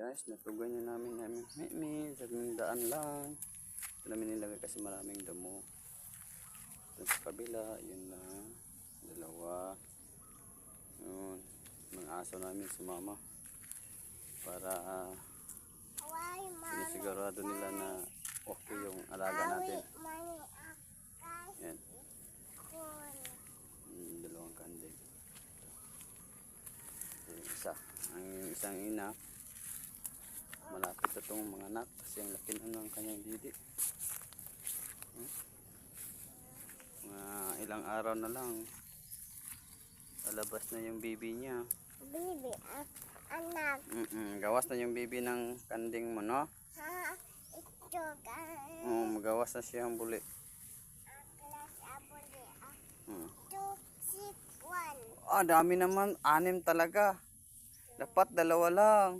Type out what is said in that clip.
guys, natugan niya namin namin mimi, sa daan lang. Ito namin nilagay kasi maraming damo. Ito sa kabila, yun na, dalawa. Yun, mga aso namin sumama. Para uh, sinisigurado nila na okay yung alaga natin. Yan, yung dalawang. Ito yung isa. Ang isang ina, malapit na itong mga anak kasi ang laki na ng kanyang didi. Hmm? Mga ilang araw na lang, lalabas na yung baby niya. Baby, ak- anak. Mm-mm, gawas na yung baby ng kanding mo, no? Ha? Ito ka. Oo, magawas na siya ang buli. Abuli. Hmm. Ah, dami naman. Anim talaga. Dapat dalawa lang.